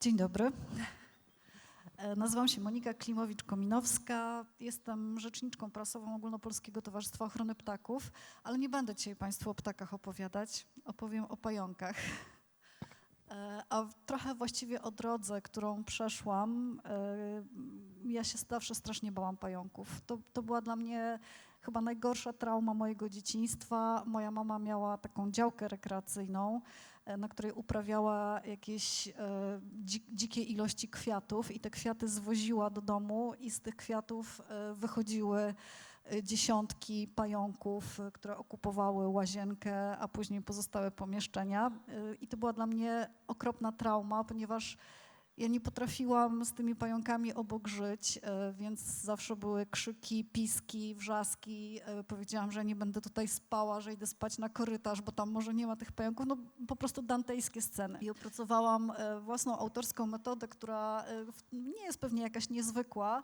Dzień dobry. E, Nazywam się Monika Klimowicz-Kominowska. Jestem rzeczniczką prasową Ogólnopolskiego Towarzystwa Ochrony Ptaków, ale nie będę dzisiaj Państwu o ptakach opowiadać. Opowiem o pająkach. E, A trochę właściwie o drodze, którą przeszłam. e, Ja się zawsze strasznie bałam pająków. To, to była dla mnie chyba najgorsza trauma mojego dzieciństwa. Moja mama miała taką działkę rekreacyjną na której uprawiała jakieś e, dzi- dzikie ilości kwiatów i te kwiaty zwoziła do domu i z tych kwiatów e, wychodziły e, dziesiątki pająków, e, które okupowały łazienkę, a później pozostałe pomieszczenia. E, I to była dla mnie okropna trauma, ponieważ ja nie potrafiłam z tymi pająkami obok żyć, e, więc zawsze były krzyki, piski, wrzaski. E, Powiedziałam, że nie będę tutaj spała, że idę spać na korytarz, bo tam może nie ma tych pająków. No po prostu dantejskie sceny. I opracowałam e, własną autorską metodę, która nie jest pewnie jakaś niezwykła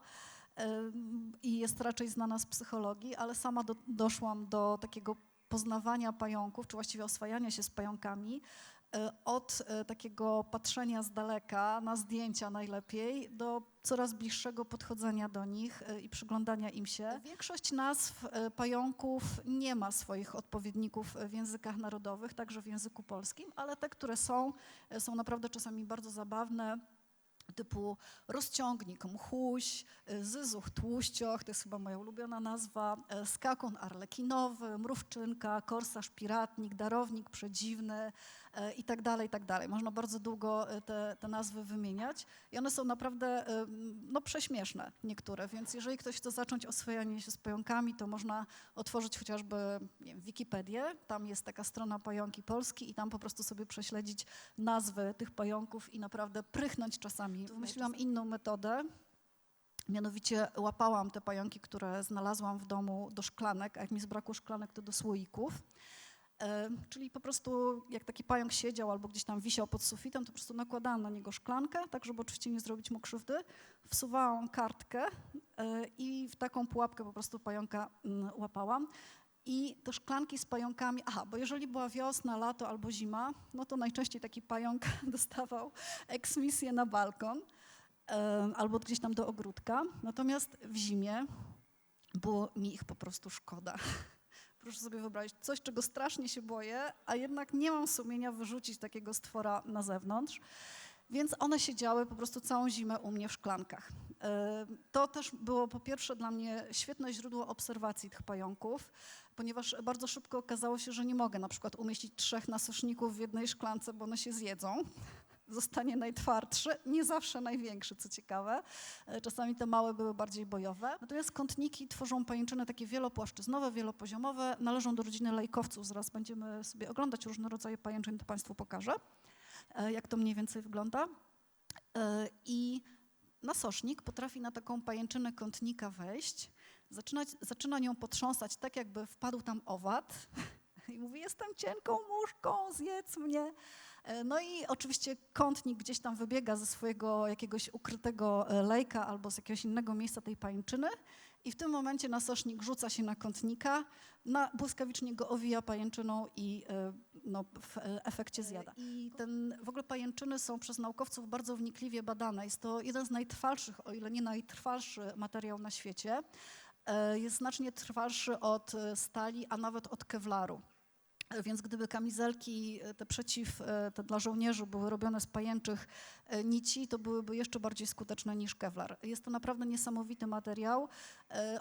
i jest raczej znana z psychologii, ale sama do, doszłam do takiego poznawania pająków, czy właściwie oswajania się z pająkami, od e, takiego patrzenia z daleka na zdjęcia najlepiej do coraz bliższego podchodzenia do nich e, i przyglądania im się. Większość nazw e, pająków nie ma swoich odpowiedników w językach narodowych, także w języku polskim, ale te, które są, e, są naprawdę czasami bardzo zabawne typu rozciągnik, mchuś, zyzuch, tłuścioch, to jest chyba moja ulubiona nazwa, e, skakun arlekinowy, mrówczynka, korsarz, piratnik, darownik przedziwny e, i tak dalej, i tak dalej. Można bardzo długo e, te, te nazwy wymieniać i one są naprawdę e, no, prześmieszne niektóre, więc jeżeli ktoś chce zacząć oswojenie się z pająkami, to można otworzyć chociażby wiem, Wikipedię, tam jest taka strona Pająki Polski i tam po prostu sobie prześledzić nazwy tych pająków i naprawdę prychnąć czasami. Wymyśliłam inną metodę. Mianowicie łapałam te pająki, które znalazłam w domu do szklanek, a jak mi zbrakło szklanek, to do słoików. Czyli po prostu jak taki pająk siedział albo gdzieś tam wisiał pod sufitem, to po prostu nakładałam na niego szklankę, tak żeby oczywiście nie zrobić mu krzywdy. Wsuwałam kartkę e, i w taką pułapkę po prostu pająka mm, łapałam. I te szklanki z pająkami, aha, bo jeżeli była wiosna, lato albo zima, no to najczęściej taki pająk dostawał eksmisję na balkon albo gdzieś tam do ogródka. Natomiast w zimie było mi ich po prostu szkoda. Proszę sobie wyobrazić, coś, czego strasznie się boję, a jednak nie mam sumienia wyrzucić takiego stwora na zewnątrz. Więc one siedziały po prostu całą zimę u mnie w szklankach. E, To też było po pierwsze dla mnie świetne źródło obserwacji tych pająków, ponieważ bardzo szybko okazało się, że nie mogę na przykład umieścić trzech nasoszników w jednej szklance, bo one się zjedzą. Zostanie najtwardszy, nie zawsze największy, co ciekawe. E, Czasami te małe były bardziej bojowe. Natomiast kątniki tworzą pajęczyny takie wielopłaszczyznowe, wielopoziomowe. Należą do rodziny lejkowców. Zaraz będziemy sobie oglądać różne rodzaje pajęczyn, to Państwu pokażę, e, jak to mniej więcej wygląda. E, I nasosznik potrafi na taką pajęczynę kątnika wejść, zaczynać, zaczyna nią potrząsać tak, jakby wpadł tam owad i mówi, jestem cienką muszką, zjedz mnie. E, No i oczywiście kątnik gdzieś tam wybiega ze swojego jakiegoś ukrytego e, lejka albo z jakiegoś innego miejsca tej pajęczyny i w tym momencie nasosznik rzuca się na kątnika, na, błyskawicznie go owija pajęczyną i e, no, w efekcie zjada. I ten, w ogóle pajęczyny są przez naukowców bardzo wnikliwie badane. Jest to jeden z najtrwalszych, o ile nie najtrwalszy materiał na świecie. Jest znacznie trwalszy od stali, a nawet od kewlaru. Więc gdyby kamizelki, e, te przeciw, e, te dla żołnierzy były robione z pajęczych e, nici, to byłyby jeszcze bardziej skuteczne niż kewlar. Jest to naprawdę niesamowity materiał.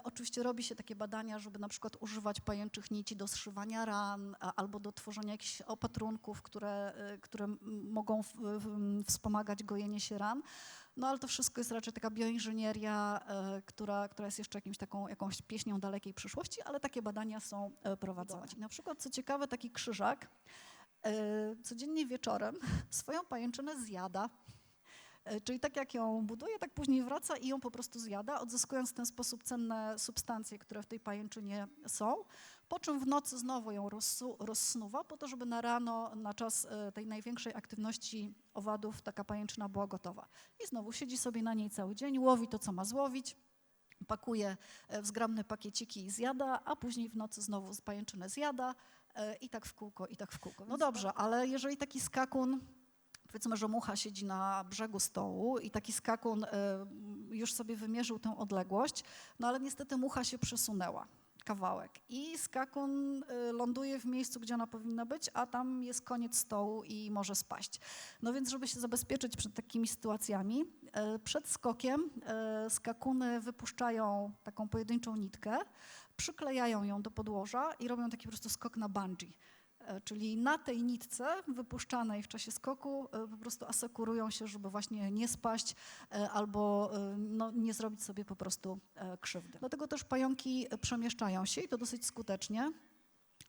Oczywiście robi się takie badania, żeby na przykład używać pajęczych nici do zszywania ran albo do tworzenia jakichś opatrunków, które, które mogą wspomagać gojenie się ran. No ale to wszystko jest raczej taka bioinżynieria, e, która, która jest jeszcze jakimś taką, jakąś pieśnią dalekiej przyszłości, ale takie badania są e, prowadzone. I na przykład, co ciekawe, taki krzyżak e, codziennie wieczorem swoją pajęczynę zjada. E, Czyli tak jak ją buduje, tak później wraca i ją po prostu zjada, odzyskując w ten sposób cenne substancje, które w tej pajęczynie są, po czym w nocy znowu ją rozsu, rozsnuwa, po to, żeby na rano, na czas e, tej największej aktywności owadów, taka pajęczyna była gotowa. I znowu siedzi sobie na niej cały dzień, łowi to, co ma złowić, pakuje e, w zgrabne pakieciki i zjada, a później w nocy znowu z pajęczynę zjada i tak w kółko, i tak w kółko. No dobrze, ale jeżeli taki skakun Powiedzmy, że mucha siedzi na brzegu stołu i taki skakun y, już sobie wymierzył tę odległość, no ale niestety mucha się przesunęła kawałek i skakun y, ląduje w miejscu, gdzie ona powinna być, a tam jest koniec stołu i może spaść. No więc, żeby się zabezpieczyć przed takimi sytuacjami, y, przed skokiem skakuny wypuszczają taką pojedynczą nitkę, przyklejają ją do podłoża i robią taki po prostu skok na bungee. E, Czyli na tej nitce wypuszczanej w czasie skoku e, po prostu asekurują się, żeby właśnie nie spaść e, albo no, nie zrobić sobie po prostu krzywdy. Dlatego też pająki przemieszczają się i to dosyć skutecznie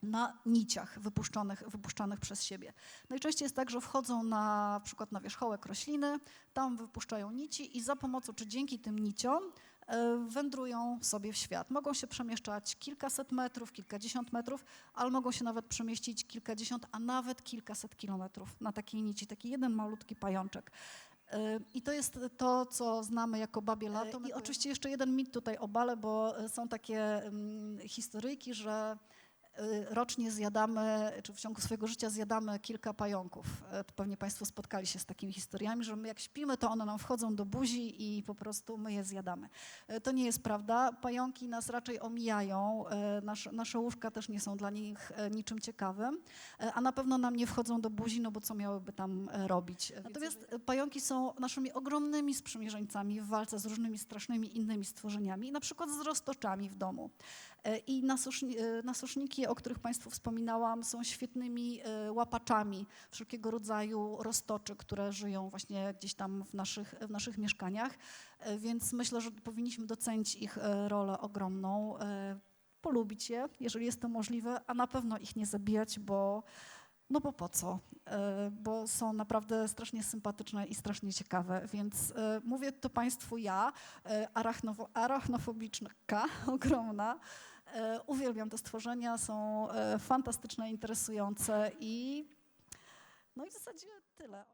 na niciach wypuszczonych, wypuszczanych przez siebie. Najczęściej jest tak, że wchodzą na przykład na wierzchołek rośliny, tam wypuszczają nici i za pomocą czy dzięki tym niciom wędrują sobie w świat. Mogą się przemieszczać kilkaset metrów, kilkadziesiąt metrów, ale mogą się nawet przemieścić kilkadziesiąt, a nawet kilkaset kilometrów na takiej nici, taki jeden malutki pajączek. E, I to jest to, co znamy jako babie lato. I oczywiście jeszcze jeden mit tutaj obalę, bo e, są takie mm, historyjki, że rocznie zjadamy, czy w ciągu swojego życia zjadamy kilka pająków. To Pewnie Państwo spotkali się z takimi historiami, że my jak śpimy, to one nam wchodzą do buzi i po prostu my je zjadamy. E, To nie jest prawda. Pająki nas raczej omijają. e, Nasze, łóżka też nie są dla nich niczym ciekawym, a na pewno nam nie wchodzą do buzi, no bo co miałyby tam robić. Natomiast pająki są naszymi ogromnymi sprzymierzeńcami w walce z różnymi strasznymi innymi stworzeniami, na przykład z roztoczami w domu. E, I nasuszni, e, nasuszniki, o których Państwu wspominałam, są świetnymi e, łapaczami wszelkiego rodzaju roztoczy, które żyją właśnie gdzieś tam w naszych, w naszych mieszkaniach. Więc myślę, że powinniśmy docenić ich rolę ogromną, polubić je, jeżeli jest to możliwe, a na pewno ich nie zabijać, bo no bo po co? Bo są naprawdę strasznie sympatyczne i strasznie ciekawe, więc mówię to Państwu ja, arachnofobiczka ogromna. E, Uwielbiam te stworzenia, są e, fantastyczne, interesujące i no i w zasadzie tyle.